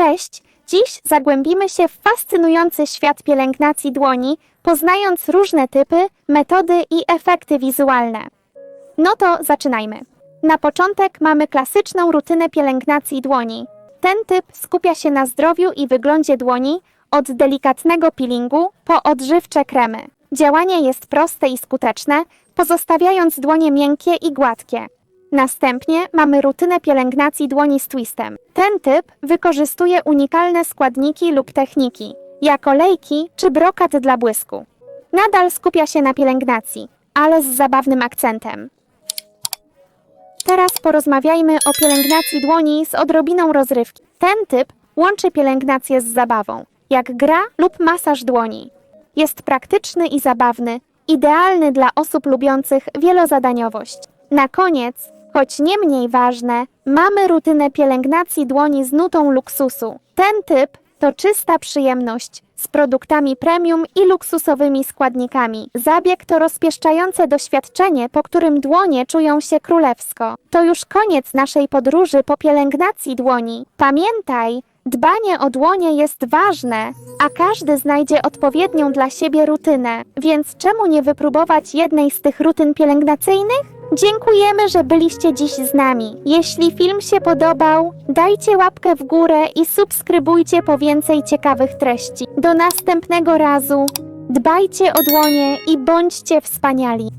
Cześć! Dziś zagłębimy się w fascynujący świat pielęgnacji dłoni, poznając różne typy, metody i efekty wizualne. No to zaczynajmy. Na początek mamy klasyczną rutynę pielęgnacji dłoni. Ten typ skupia się na zdrowiu i wyglądzie dłoni, od delikatnego peelingu po odżywcze kremy. Działanie jest proste i skuteczne, pozostawiając dłonie miękkie i gładkie. Następnie mamy rutynę pielęgnacji dłoni z twistem. Ten typ wykorzystuje unikalne składniki lub techniki, jak olejki czy brokat dla błysku. Nadal skupia się na pielęgnacji, ale z zabawnym akcentem. Teraz porozmawiajmy o pielęgnacji dłoni z odrobiną rozrywki. Ten typ łączy pielęgnację z zabawą, jak gra lub masaż dłoni. Jest praktyczny i zabawny, idealny dla osób lubiących wielozadaniowość. Na koniec, choć nie mniej ważne, mamy rutynę pielęgnacji dłoni z nutą luksusu. Ten typ to czysta przyjemność z produktami premium i luksusowymi składnikami. Zabieg to rozpieszczające doświadczenie, po którym dłonie czują się królewsko. To już koniec naszej podróży po pielęgnacji dłoni. Pamiętaj, dbanie o dłonie jest ważne, a każdy znajdzie odpowiednią dla siebie rutynę. Więc czemu nie wypróbować jednej z tych rutyn pielęgnacyjnych? Dziękujemy, że byliście dziś z nami. Jeśli film się podobał, dajcie łapkę w górę i subskrybujcie po więcej ciekawych treści. Do następnego razu. Dbajcie o dłonie i bądźcie wspaniali.